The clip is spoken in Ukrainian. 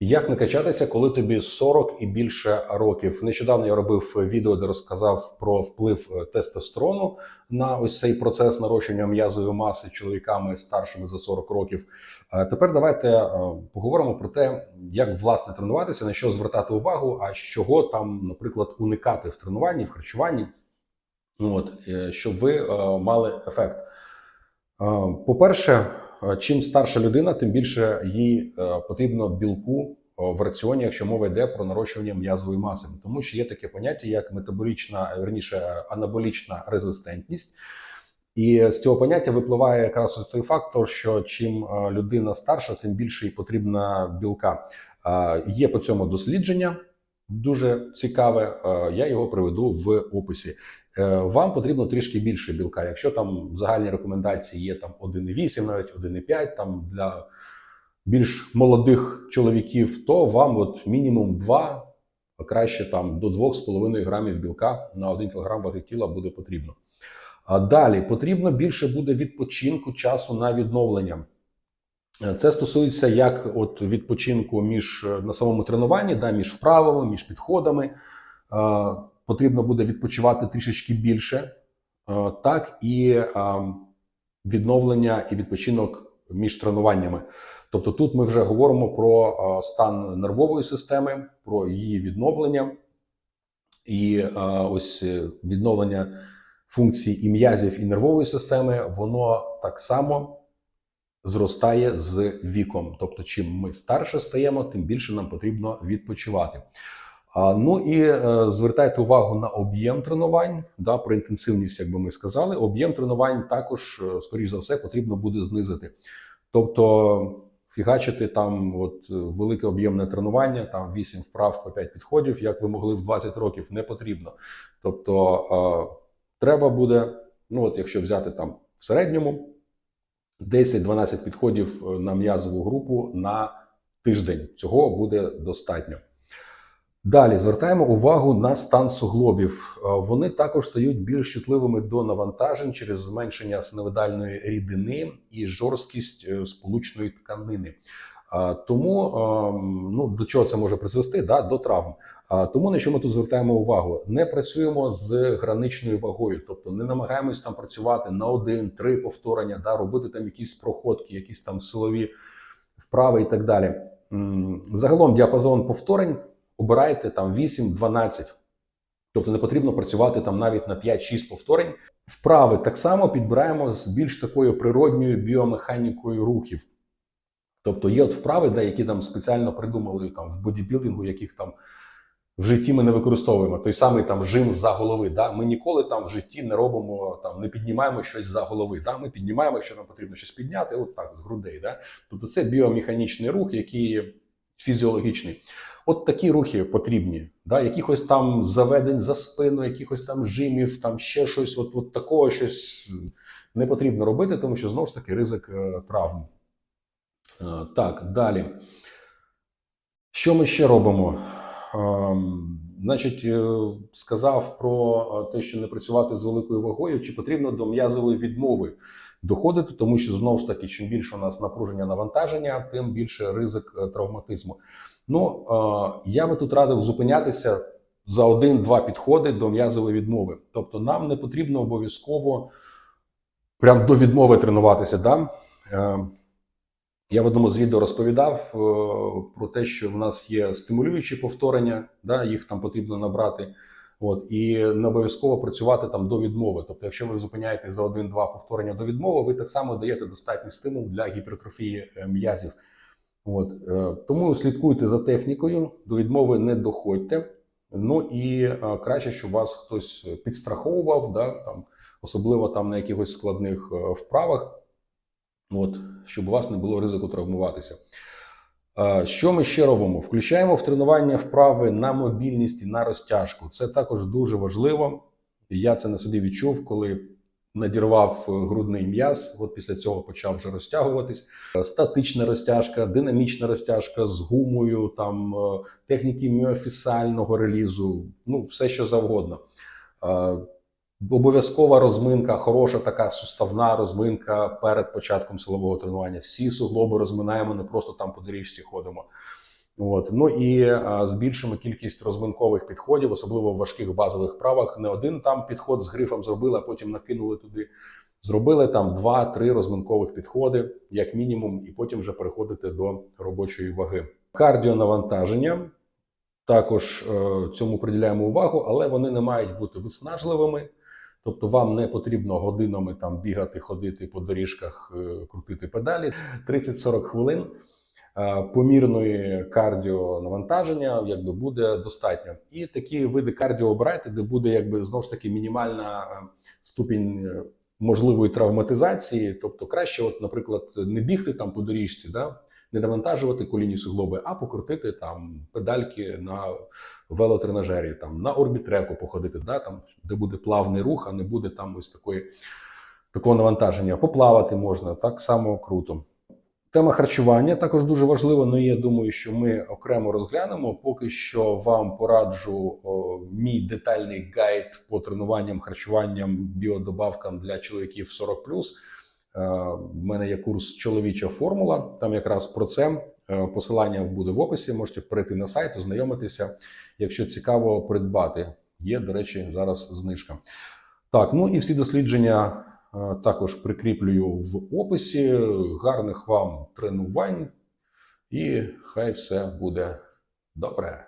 Як не качатися, коли тобі 40 і більше років? Нещодавно я робив відео, де розказав про вплив е, тестостерону на ось цей процес нарощення м'язової маси чоловіками старшими за 40 років. Е, Тепер давайте е, поговоримо про те, як власне тренуватися, на що звертати увагу, а чого там, наприклад, уникати в тренуванні, в харчуванні, от, щоб ви мали ефект. Е, По-перше, е, чим старша людина, тим більше їй е, потрібно білку е, в раціоні, якщо мова йде про нарощування м'язової маси, тому що є таке поняття як метаболічна, е, верніше е, анаболічна резистентність. І з цього поняття випливає якраз той фактор, що чим е, людина старша, тим більше їй потрібна білка. Е, Є по цьому дослідження дуже цікаве. е, Я його приведу в описі. Е, Вам потрібно трішки більше білка. Якщо там загальні рекомендації є там 1,8, навіть 1,5, там для більш молодих чоловіків, то вам от мінімум 2, а краще там до 2,5 грамів білка на 1 кг ваги тіла буде потрібно. А далі потрібно більше буде відпочинку часу на відновлення. Е, Це стосується як от відпочинку між е, на самому тренуванні, да, між вправами, між підходами. Потрібно буде відпочивати трішечки більше, е, так і е, відновлення і відпочинок між тренуваннями. Тобто тут ми вже говоримо про е, стан нервової системи, про її відновлення і ось відновлення функцій і м'язів і нервової системи, воно так само зростає з віком. Тобто, чим ми старше стаємо, тим більше нам потрібно відпочивати. Ну і е, звертайте увагу на об'єм тренувань, да, про інтенсивність, як би ми сказали. Об'єм тренувань також, е, скоріш за все, потрібно буде знизити. Тобто, фігачити там от велике об'ємне тренування, там 8 вправ по 5 підходів, як ви могли в 20 років, не потрібно. Тобто, е, треба буде, ну от якщо взяти там в середньому 10-12 підходів на м'язову групу на тиждень. Цього буде достатньо. Далі звертаємо увагу на стан суглобів. Вони також стають більш чутливими до навантажень через зменшення синовидальної рідини і жорсткість е, сполучної тканини. Тому ну, до чого це може призвести? Да, до травм. Тому на що ми тут звертаємо увагу? Не працюємо з граничною вагою, тобто не намагаємось там працювати на один-три повторення, да, робити там якісь проходки, якісь там силові вправи і так далі. Загалом діапазон повторень обирайте там 8-12. Тобто не потрібно працювати там навіть на 5-6 повторень. Вправи так само підбираємо з більш такою природньою біомеханікою рухів. Тобто є от вправи, де, які там спеціально придумали там в бодібілдингу, яких там в житті ми не використовуємо. Той самий там жим за голови. Да? Ми ніколи там в житті не робимо, там не піднімаємо щось за голови. Да? Ми піднімаємо, якщо нам потрібно щось підняти, от так, з грудей. Да? Тобто це біомеханічний рух, який фізіологічний. От такі рухи потрібні. Да? Якихось там заведень за спину, якихось там жимів, там ще щось, от, от такого щось не потрібно робити, тому що знову ж таки ризик е, травм. Е, Так, далі. Що ми ще робимо? Ем, Значить, е, сказав про те, що не працювати з великою вагою, чи потрібно до м'язової відмови доходити, тому що знову ж таки, чим більше у нас напруження навантаження, тим більше ризик е, травматизму. Ну, е, я би тут радив зупинятися за один-два підходи до м'язової відмови. Тобто, нам не потрібно обов'язково прям до відмови тренуватися. Да? Е, я в одному з відео розповідав про те, що в нас є стимулюючі повторення, да, їх там потрібно набрати. От, і не обов'язково працювати там до відмови. Тобто, якщо ви зупиняєте за один-два повторення до відмови, ви так само даєте достатній стимул для гіпертрофії е, м'язів. От, е, тому слідкуйте за технікою, до відмови не доходьте. Ну і е, краще, щоб вас хтось підстраховував, да, там, особливо там на якихось складних вправах. От, щоб у вас не було ризику травмуватися. Що ми ще робимо? Включаємо в тренування вправи на мобільність і на розтяжку. Це також дуже важливо. Я це на собі відчув, коли надірвав е, грудний м'яз. От після цього почав вже розтягуватись. Е, Статична розтяжка, динамічна розтяжка з гумою, там е, техніки міофісального релізу, ну все що завгодно. Обов'язкова розминка, хороша така суставна розминка перед початком силового тренування. Всі суглоби розминаємо, не просто там по доріжці ходимо. От ну і а, збільшимо кількість розминкових підходів, особливо в важких базових вправах. Не один там підход з грифом зробили, а потім накинули туди. Зробили там два-три розминкових підходи, як мінімум, і потім вже переходити до робочої ваги. Кардіонавантаження також е, цьому приділяємо увагу, але вони не мають бути виснажливими. Тобто вам не потрібно годинами там бігати, ходити по доріжках, е, крутити педалі. 30-40 хвилин е, помірної кардіонавантаження якби буде достатньо. І такі види кардіо обирайте, де буде якби знову ж таки мінімальна е, ступінь можливої травматизації. Тобто краще, от, наприклад, не бігти там по доріжці, да? Не навантажувати колінні суглоби, а покрутити там педальки на велотренажері, там на орбітреку походити, да? там, де буде плавний рух, а не буде там ось такої. Такого навантаження поплавати можна так само круто. Тема харчування також дуже важлива. Ну я думаю, що ми окремо розглянемо. Поки що вам пораджу о, мій детальний гайд по тренуванням, харчуванням, біодобавкам для чоловіків 40+. Е, В мене є курс Чоловіча формула. Там якраз про це Е, посилання буде в описі. Можете перейти на сайт, ознайомитися. Якщо цікаво, придбати. Є, до речі, зараз знижка. Так, ну і всі дослідження е, також прикріплюю в описі. Гарних вам тренувань, і хай все буде добре.